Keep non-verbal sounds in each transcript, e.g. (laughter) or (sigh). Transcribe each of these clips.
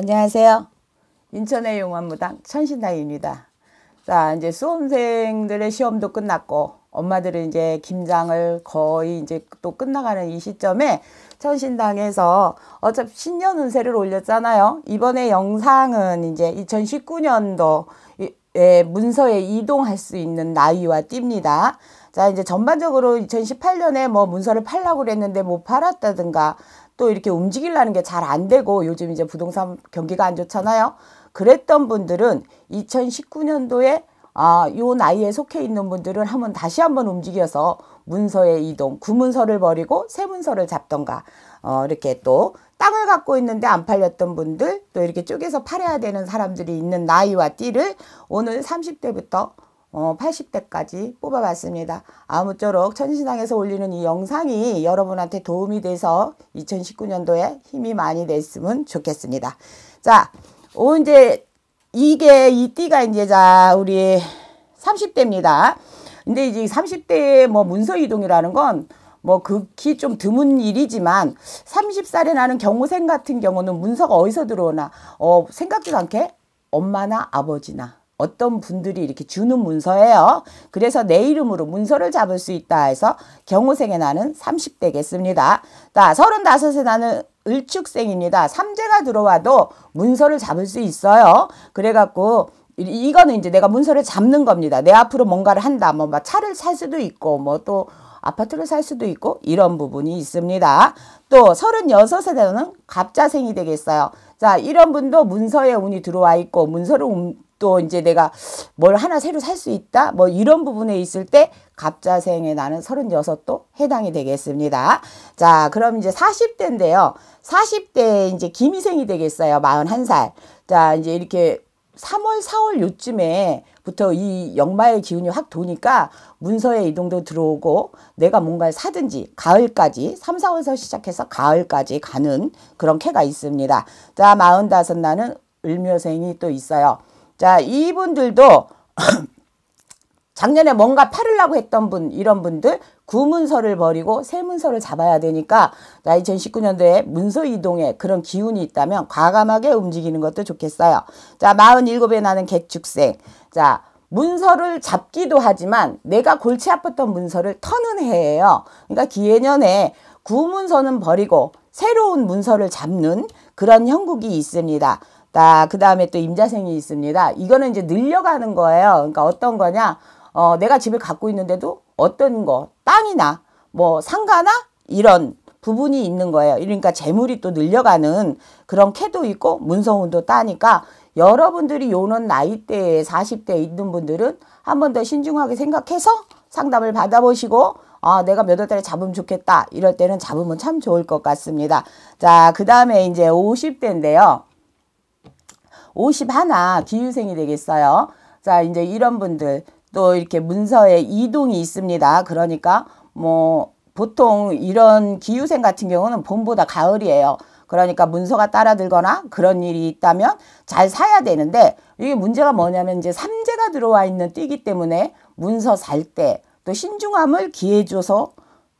안녕하세요. 인천의 용환무당 천신당입니다. 자, 이제 수험생들의 시험도 끝났고, 엄마들은 이제 김장을 거의 이제 또 끝나가는 이 시점에 천신당에서 어차피 신년 운세를 올렸잖아요. 이번에 영상은 이제 2019년도에 문서에 이동할 수 있는 나이와 띠입니다. 자, 이제 전반적으로 2018년에 뭐 문서를 팔라고 그랬는데 못 팔았다든가 또 이렇게 움직이려는 게 잘 안 되고 요즘 이제 부동산 경기가 안 좋잖아요. 그랬던 분들은 2019년도에 아, 요 나이에 속해 있는 분들은 한번 다시 한번 움직여서 문서의 이동, 구문서를 버리고 새 문서를 잡던가, 어, 이렇게 또 땅을 갖고 있는데 안 팔렸던 분들, 또 이렇게 쪼개서 팔아야 되는 사람들이 있는 나이와 띠를 오늘 30대부터 어, 80대까지 뽑아봤습니다. 아무쪼록 천신당에서 올리는 이 영상이 여러분한테 도움이 돼서 2019년도에 힘이 많이 됐으면 좋겠습니다. 자, 오, 이제 이게 이 띠가 이제 자 우리 30대입니다. 근데 이제 30대의 뭐 문서 이동이라는 건 뭐 극히 좀 드문 일이지만 30살에 나는 경호생 같은 경우는 문서가 어디서 들어오나 어 생각지도 않게 엄마나 아버지나 어떤 분들이 이렇게 주는 문서예요. 그래서 내 이름으로 문서를 잡을 수 있다 해서 경호생에 나는 30대겠습니다. 자, 35에 나는 을축생입니다. 삼재가 들어와도 문서를 잡을 수 있어요. 그래갖고 이거는 이제 내가 문서를 잡는 겁니다. 내 앞으로 뭔가를 한다. 뭐 차를 살 수도 있고 뭐 또 아파트를 살 수도 있고 이런 부분이 있습니다. 또 36세대는 갑자생이 되겠어요. 자, 이런 분도 문서에 운이 들어와 있고 문서를 또 이제 내가 뭘 하나 새로 살 수 있다 뭐 이런 부분에 있을 때 갑자생에 나는 36도 해당이 되겠습니다. 자 그럼 이제 40대인데요. 40대 이제 기미생이 되겠어요. 41살. 자 이제 이렇게 3월 4월 요쯤에부터 이 역마의 기운이 확 도니까 문서의 이동도 들어오고 내가 뭔가를 사든지 가을까지 3, 4월서 시작해서 가을까지 가는 그런 캐가 있습니다. 자 45 나는 을묘생이 또 있어요. 자, 이분들도 (clears throat) 작년에 뭔가 팔으려고 했던 분, 이런 분들 구문서를 버리고 새 문서를 잡아야 되니까 자, 2019년도에 문서 이동에 그런 기운이 있다면 과감하게 움직이는 것도 좋겠어요. 자, 47에 나는 개축생. 자, 문서를 잡기도 하지만 내가 골치 아팠던 문서를 터는 해예요. 그러니까 기해년에 구문서는 버리고 새로운 문서를 잡는 그런 형국이 있습니다. 자, 그 다음에 또 임자생이 있습니다. 이거는 이제 늘려가는 거예요. 그러니까 어떤 거냐? 어, 내가 집을 갖고 있는데도 어떤 거, 땅이나 뭐 상가나 이런 부분이 있는 거예요. 그러니까 재물이 또 늘려가는 그런 캐도 있고 문서운도 따니까 여러분들이 요런 나이대에 40대에 있는 분들은 한 번 더 신중하게 생각해서 상담을 받아보시고 아, 내가 몇 월 달에 잡으면 좋겠다. 이럴 때는 잡으면 참 좋을 것 같습니다. 자, 그 다음에 이제 50대인데요. 51 기유생이 되겠어요. 자, 이제 이런 분들 또 이렇게 문서에 이동이 있습니다. 그러니까 뭐 보통 이런 기유생 같은 경우는 봄보다 가을이에요. 그러니까 문서가 따라들거나 그런 일이 있다면 잘 사야 되는데 이게 문제가 뭐냐면 이제 삼재가 들어와 있는 띠기 때문에 문서 살 때 또 신중함을 기해줘서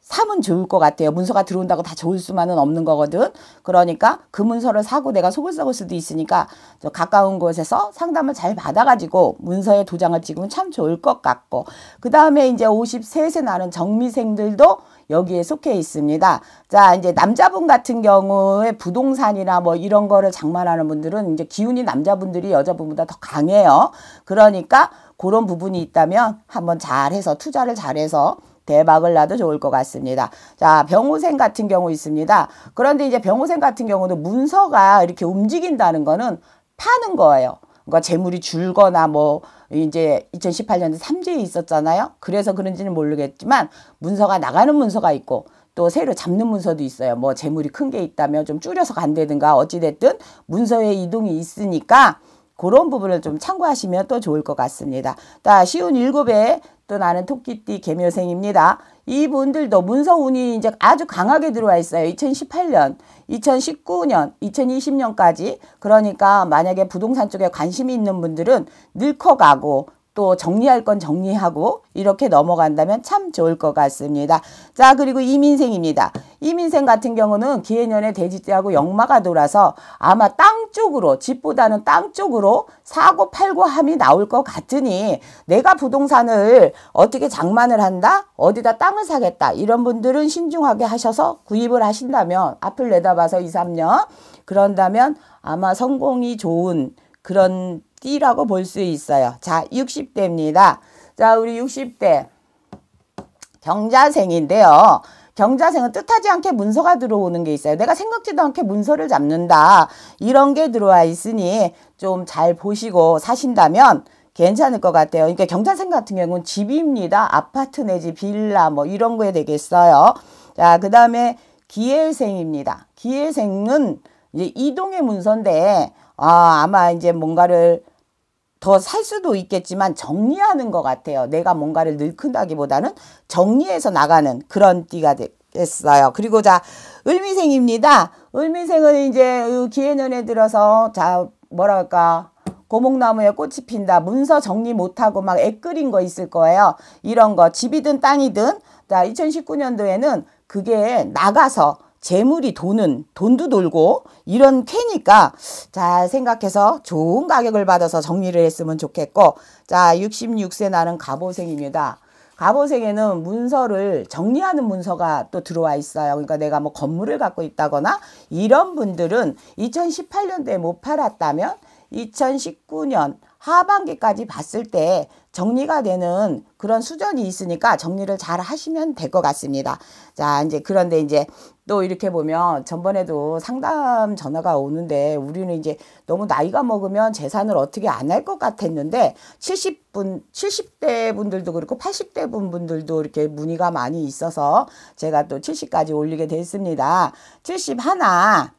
사면 좋을 것 같아요. 문서가 들어온다고 다 좋을 수만은 없는 거거든. 그러니까 그 문서를 사고 내가 속을 썩을 수도 있으니까 가까운 곳에서 상담을 잘 받아가지고 문서에 도장을 찍으면 참 좋을 것 같고 그 다음에 이제 53세 나는 정미생들도 여기에 속해 있습니다. 자, 이제 남자분 같은 경우에 부동산이나 뭐 이런 거를 장만하는 분들은 이제 기운이 남자분들이 여자분보다 더 강해요. 그러니까 그런 부분이 있다면 한번 잘해서 투자를 잘해서 대박을 나도 좋을 것 같습니다. 자, 병호생 같은 경우 있습니다. 그런데 이제 병호생 같은 경우도 문서가 이렇게 움직인다는 거는 파는 거예요. 그러니까 재물이 줄거나 뭐 이제 2018년에 삼재에 있었잖아요. 그래서 그런지는 모르겠지만 문서가 나가는 문서가 있고 또 새로 잡는 문서도 있어요. 뭐 재물이 큰 게 있다면 좀 줄여서 간다든가 어찌됐든 문서의 이동이 있으니까 그런 부분을 좀 참고하시면 또 좋을 것 같습니다. 자, 쉬운 일곱에 또 나는 토끼띠 개묘생입니다. 이분들도 문서운이 이제 아주 강하게 들어와 있어요. 2018년, 2019년, 2020년까지. 그러니까 만약에 부동산 쪽에 관심이 있는 분들은 늙어가고 또 정리할 건 정리하고 이렇게 넘어간다면 참 좋을 것 같습니다. 자 그리고 이민생입니다. 이민생 같은 경우는 기해년에 대지띠하고 역마가 돌아서 아마 땅 쪽으로 집보다는 땅 쪽으로 사고 팔고 함이 나올 것 같으니 내가 부동산을 어떻게 장만을 한다 어디다 땅을 사겠다 이런 분들은 신중하게 하셔서 구입을 하신다면 앞을 내다봐서 2, 3년 그런다면 아마 성공이 좋은 그런 띠라고 볼 수 있어요. 자, 60대입니다. 자, 우리 60대 경자생인데요. 경자생은 뜻하지 않게 문서가 들어오는 게 있어요. 내가 생각지도 않게 문서를 잡는다. 이런 게 들어와 있으니 좀 잘 보시고 사신다면 괜찮을 것 같아요. 그러니까 경자생 같은 경우는 집입니다. 아파트 내지 빌라 뭐 이런 거에 되겠어요. 자, 그 다음에 기회생입니다. 기회생은 이제 이동의 문서인데 아, 아마 이제 뭔가를 더 살 수도 있겠지만 정리하는 것 같아요. 내가 뭔가를 늘큰다기보다는 정리해서 나가는 그런 띠가 되겠어요. 그리고 자, 을미생입니다. 을미생은 이제 기해년에 들어서 자, 뭐랄까. 고목나무에 꽃이 핀다. 문서 정리 못하고 막 애끓인 거 있을 거예요. 이런 거 집이든 땅이든 자 2019년도에는 그게 나가서 재물이 도는 돈도 돌고 이런 캐니까 잘 생각해서 좋은 가격을 받아서 정리를 했으면 좋겠고 자 66세 나는 갑오생입니다. 갑오생에는 문서를 정리하는 문서가 또 들어와 있어요. 그러니까 내가 뭐 건물을 갖고 있다거나 이런 분들은 2018년도에 못 팔았다면 2019년 하반기까지 봤을 때 정리가 되는 그런 수준이 있으니까 정리를 잘 하시면 될 것 같습니다. 자, 이제 그런데 이제 또 이렇게 보면 전번에도 상담 전화가 오는데 우리는 이제 너무 나이가 먹으면 재산을 어떻게 안 할 것 같았는데 70분, 70대 분들도 그렇고 80대 분들도 이렇게 문의가 많이 있어서 제가 또 70까지 올리게 됐습니다. 70 하나,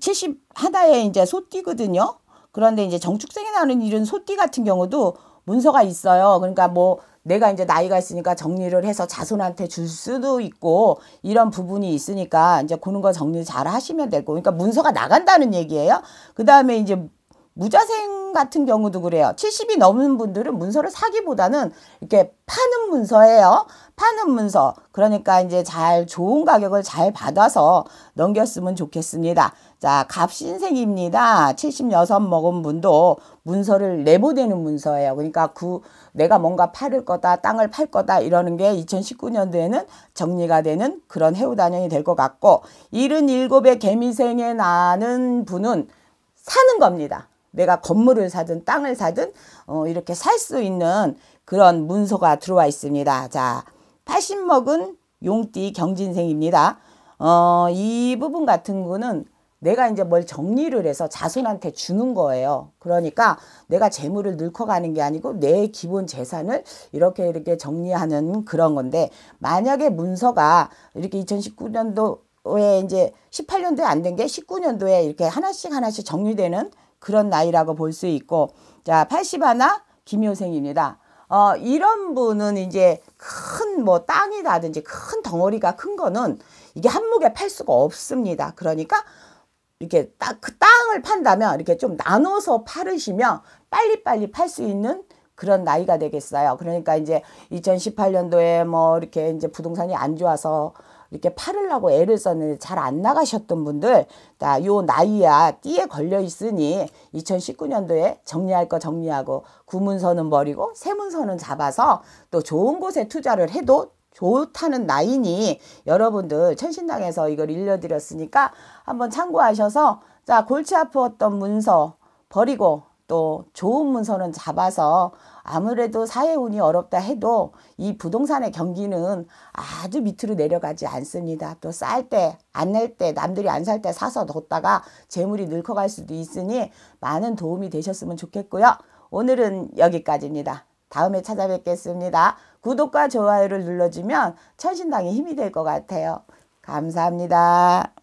70 하나에 이제 소띠거든요. 그런데 이제 정축생이 나는 이런 소띠 같은 경우도 문서가 있어요. 그러니까 뭐 내가 이제 나이가 있으니까 정리를 해서 자손한테 줄 수도 있고 이런 부분이 있으니까 이제 그런 거 정리 잘 하시면 되고 그러니까 문서가 나간다는 얘기예요. 그 다음에 이제 무자생 같은 경우도 그래요. 70이 넘는 분들은 문서를 사기보다는 이렇게 파는 문서예요. 파는 문서. 그러니까 이제 잘 좋은 가격을 잘 받아서 넘겼으면 좋겠습니다. 자, 갑신생입니다. 76 먹은 분도 문서를 내보내는 문서예요. 그러니까 그 내가 뭔가 팔을 거다, 땅을 팔 거다 이러는 게 2019년도에는 정리가 되는 그런 해우단연이 될 것 같고 77의 개미생에 나는 분은 사는 겁니다. 내가 건물을 사든 땅을 사든 어, 이렇게 살 수 있는 그런 문서가 들어와 있습니다. 자, 80먹은 용띠 경진생입니다. 어, 이 부분 같은 거는 내가 이제 뭘 정리를 해서 자손한테 주는 거예요. 그러니까 내가 재물을 늙어가는 게 아니고 내 기본 재산을 이렇게 이렇게 정리하는 그런 건데 만약에 문서가 이렇게 2019년도에 이제 18년도에 안 된 게 19년도에 이렇게 하나씩 하나씩 정리되는 그런 나이라고 볼 수 있고 자 80하나 김효생입니다. 어, 이런 분은 이제 큰 뭐 땅이라든지 큰 덩어리가 큰 거는 이게 한목에 팔 수가 없습니다. 그러니까 이렇게 딱 그 땅을 판다면 이렇게 좀 나눠서 팔으시면 빨리빨리 팔 수 있는 그런 나이가 되겠어요. 그러니까 이제 2018년도에 뭐 이렇게 이제 부동산이 안 좋아서 이렇게 팔으려고 애를 썼는데 잘 안 나가셨던 분들 요 나이야 띠에 걸려 있으니 2019년도에 정리할 거 정리하고 구문서는 버리고 세문서는 잡아서 또 좋은 곳에 투자를 해도 좋다는 나이니 여러분들 천신당에서 이걸 일러드렸으니까 한번 참고하셔서 자 골치 아프었던 문서 버리고 또 좋은 문서는 잡아서 아무래도 사회 운이 어렵다 해도 이 부동산의 경기는 아주 밑으로 내려가지 않습니다. 또 쌀 때, 안 낼 때, 남들이 안 살 때 사서 뒀다가 재물이 늙어갈 수도 있으니 많은 도움이 되셨으면 좋겠고요. 오늘은 여기까지입니다. 다음에 찾아뵙겠습니다. 구독과 좋아요를 눌러주면 천신당에 힘이 될 것 같아요. 감사합니다.